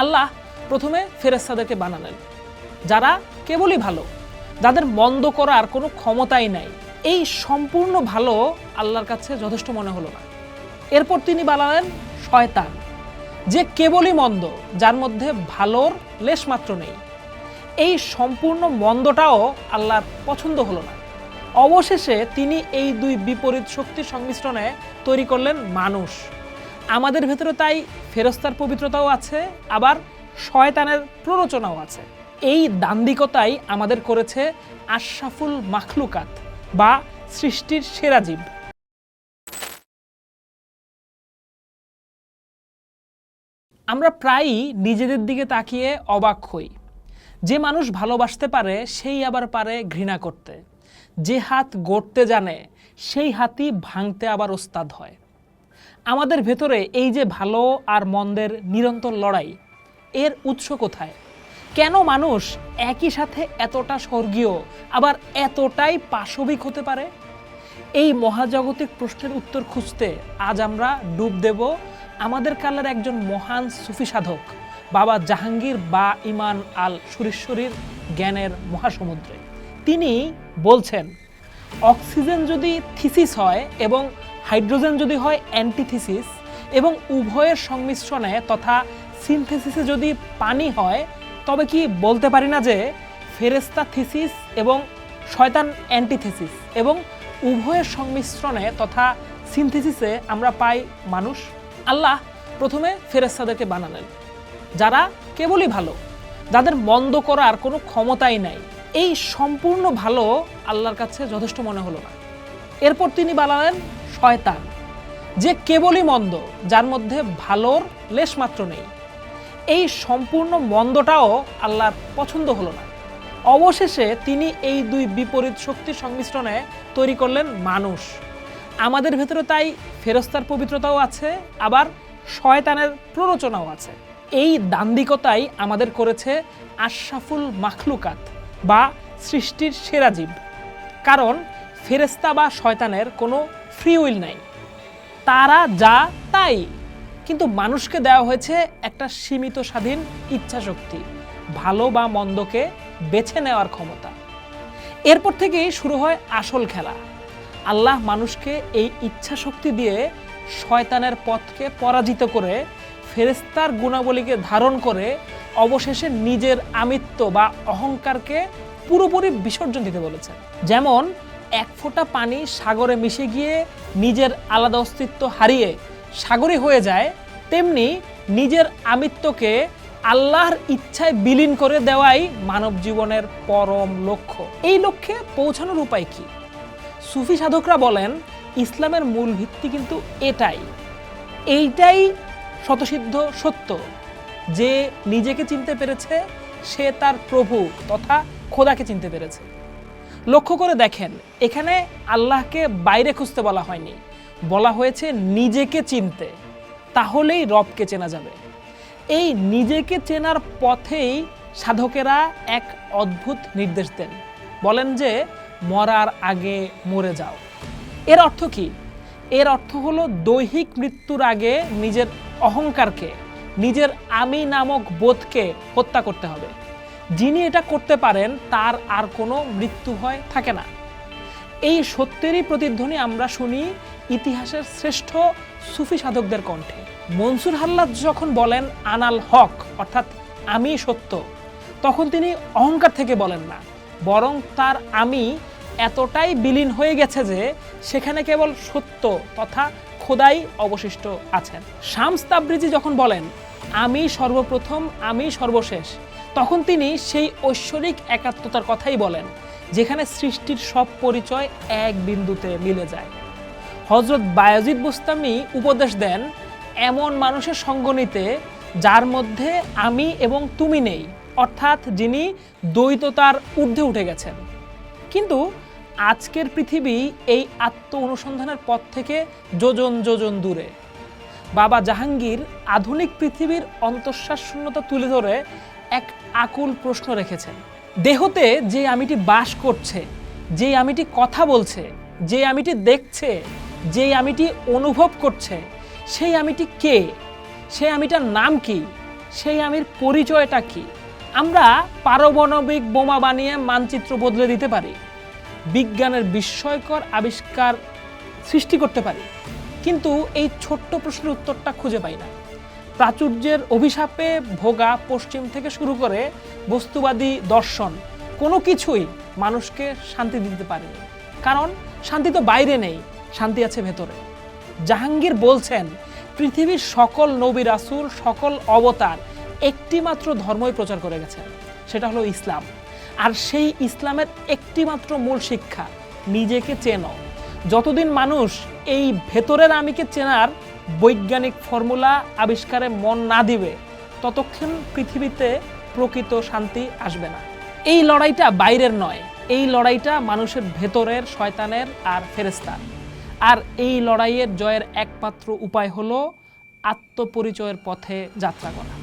আল্লাহ প্রথমে ফেরেস্তাদেরকে বানালেন, যারা কেবলই ভালো, যাদের মন্দ করার কোনো ক্ষমতাই নাই। এই সম্পূর্ণ ভালো আল্লাহর কাছে যথেষ্ট মনে হলো না। এরপর তিনি বানালেন শয়তান, যে কেবলই মন্দ, যার মধ্যে ভালোর লেশমাত্র নেই। এই সম্পূর্ণ মন্দটাও আল্লাহর পছন্দ হলো না। অবশেষে তিনি এই দুই বিপরীত শক্তির সংমিশ্রণে তৈরি করলেন মানুষ। আমাদের ভেতরে তাই ফেরস্তার পবিত্রতাও আছে, আবার শয়তানের প্ররোচনাও আছে। এই দান্দিকতাই আমাদের করেছে আশরাফুল মাখলুকাত বা সৃষ্টির সেরা জীব। আমরা প্রায়ই নিজেদের দিকে তাকিয়ে অবাক হই। যে মানুষ ভালোবাসতে পারে, সেই আবার পারে ঘৃণা করতে। যে হাত গড়তে জানে, সেই হাতই ভাঙতে আবার ওস্তাদ হয়। আমাদের ভেতরে এই যে ভালো আর মন্দের নিরন্তর লড়াই, এর উৎস কোথায়? কেন মানুষ একই সাথে এতটা স্বর্গীয়, আবার এতটাই পাশবিক হতে পারে? এই মহাজাগতিক প্রশ্নের উত্তর খুঁজতে আজ আমরা ডুব দেব আমাদের কালের একজন মহান সুফি সাধক, বাবা জাহাঙ্গীর বা ইমান আল সুরেশ্বরীর জ্ঞানের মহাসমুদ্রে। তিনি বলছেন, অক্সিজেন যদি থিসিস হয় এবং হাইড্রোজেন যদি হয় অ্যান্টিথিসিস এবং উভয়ের সংমিশ্রণে তথা সিনথেসিসে যদি পানি হয়, তবে কি বলতে পারি না যে ফেরেস্তা থিসিস এবং শয়তান অ্যান্টিথেসিস এবং উভয়ের সংমিশ্রণে তথা সিনথেসিসে আমরা পাই মানুষ? আল্লাহ প্রথমে ফেরেস্তাদেরকে বানালেন, যারা কেবলই ভালো, যাদের মন্দ করার কোনো ক্ষমতাই নাই। এই সম্পূর্ণ ভালো আল্লাহর কাছে যথেষ্ট মনে হলো না। এরপর তিনি বানালেন শয়তান, যে কেবলই মন্দ, যার মধ্যে ভালোর লেশমাত্র নেই। এই সম্পূর্ণ মন্দটাও আল্লাহর পছন্দ হলো না। অবশেষে তিনি এই দুই বিপরীত শক্তির সংমিশ্রণে তৈরি করলেন মানুষ। আমাদের ভেতরে তাই ফেরস্তার পবিত্রতাও আছে, আবার শয়তানের প্ররোচনাও আছে। এই দান্দিকতাই আমাদের করেছে আশরাফুল মাখলুকাত বা সৃষ্টির সেরা জীব। কারণ ফেরেস্তা বা শয়তানের কোনো ফ্রি উইল নাই। তারা যা তাই। কিন্তু মানুষকে দেওয়া হয়েছে একটা সীমিত স্বাধীন ইচ্ছাশক্তি, ভালো বা মন্দকে বেছে নেওয়ার ক্ষমতা। এরপর থেকেই শুরু হয় আসল খেলা। আল্লাহ মানুষকে এই ইচ্ছা শক্তি দিয়ে শয়তানের পথকে পরাজিত করে ফেরেস্তার গুণাবলীকে ধারণ করে, অবশেষে নিজের আমিত্ব বা অহংকারকে পুরোপুরি বিসর্জন দিতে বলেছেন। যেমন এক ফোঁটা পানি সাগরে মিশে গিয়ে নিজের আলাদা অস্তিত্ব হারিয়ে সাগরে হয়ে যায়, তেমনি নিজের আমিত্বকে আল্লাহর ইচ্ছায় বিলীন করে দেওয়াই মানব জীবনের পরম লক্ষ্য। এই লক্ষ্যে পৌঁছানোর উপায় কি? সুফি সাধকরা বলেন, ইসলামের মূল ভিত্তি কিন্তু এটাই। এইটাই শতসিদ্ধ সত্য। যে নিজেকে চিনতে পেরেছে, সে তার প্রভু তথা খোদাকে চিনতে পেরেছে। লক্ষ্য করে দেখেন, এখানে আল্লাহকে বাইরে খুঁজতে বলা হয়নি। বলা হয়েছে, নিজেকে চিনতে, তাহলেই রবকে চেনা যাবে। এই নিজেকে চেনার পথেই সাধকেরা এক অদ্ভুত নির্দেশ দেন। বলেন যে, মরার আগে মরে যাও। এর অর্থ কি? এর অর্থ হলো, দৈহিক মৃত্যুর আগে নিজের অহংকারকে, নিজের আমি নামক বোধকে হত্যা করতে হবে। যিনি এটা করতে পারেন, তার আর কোনো মৃত্যু হয় থাকে না। এই সত্যেরই প্রতিধ্বনি আমরা শুনি ইতিহাসের শ্রেষ্ঠ সুফি সাধকদের কণ্ঠে। মনসুর হাল্লাদ যখন বলেন, আনাল হক অর্থাৎ আমি সত্য তখন তিনি অহংকার থেকে বলেন না। বরং তার আমি এতটাই বিলীন হয়ে গেছে যে, সেখানে কেবল সত্য তথা খোদাই অবশিষ্ট আছেন। শামস তাবরিজি যখন বলেন, আমি সর্বপ্রথম, আমি সর্বশেষ তখন তিনি সেই ঐশ্বরিক একাত্মতার কথাই বলেন, যেখানে সৃষ্টির সব পরিচয় এক বিন্দুতে মিলে যায়। হজরত বায়াজিদ বুস্তামি উপদেশ দেন, এমন মানুষের সঙ্গ নিতে, যার মধ্যে আমি এবং তুমি নেই, অর্থাৎ যিনি দ্বৈততার ঊর্ধ্বে উঠে গেছেন। কিন্তু আজকের পৃথিবী এই আত্ম অনুসন্ধানের পথ থেকে যোজন যোজন দূরে। বাবা জাহাঙ্গীর আধুনিক পৃথিবীর অন্তঃশ্বাস শূন্যতা তুলে ধরে এক আকুল প্রশ্ন রেখেছেন। দেহতে যে আমিটি বাস করছে, যে আমিটি কথা বলছে, যে আমিটি দেখছে, যে আমিটি অনুভব করছে, সেই আমিটি কে? সেই আমিটার নাম কি? সেই আমির পরিচয়টা কি? আমরা পারমাণবিক বোমা বানিয়ে মানচিত্র বদলে দিতে পারি, বিজ্ঞানের বিস্ময়কর আবিষ্কার সৃষ্টি করতে পারি। কিন্তু এই ছোট্ট প্রশ্নের উত্তরটা খুঁজে পাই না। প্রাচুর্যের অভিশাপে ভোগা পশ্চিম থেকে শুরু করে বস্তুবাদী দর্শন, কোনো কিছুই মানুষকে শান্তি দিতে পারেনি। কারণ শান্তি তো বাইরে নেই, শান্তি আছে ভেতরে। জাহাঙ্গীর বলছেন, পৃথিবীর সকল নবী রাসুল, সকল অবতার একটিমাত্র ধর্মই প্রচার করে গেছেন, সেটা হলো ইসলাম। আর সেই ইসলামের একটিমাত্র মূল শিক্ষা, নিজেকে চেনো। যতদিন মানুষ এই ভেতরের আমিকে চেনার বৈজ্ঞানিক ফর্মুলা আবিষ্কারে মন না দিবে, ততক্ষণ পৃথিবীতে প্রকৃত শান্তি আসবে না। এই লড়াইটা বাইরের নয়, এই লড়াইটা মানুষের ভেতরের শয়তানের আর ফেরেস্তার আর এই লড়াইয়ের জয়ের একমাত্র উপায় হলো আত্মপরিচয়ের পথে যাত্রা করা।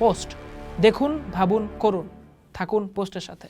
পোস্ট, দেখুন, ভাবুন, করুন, থাকুন পোস্টের সাথে।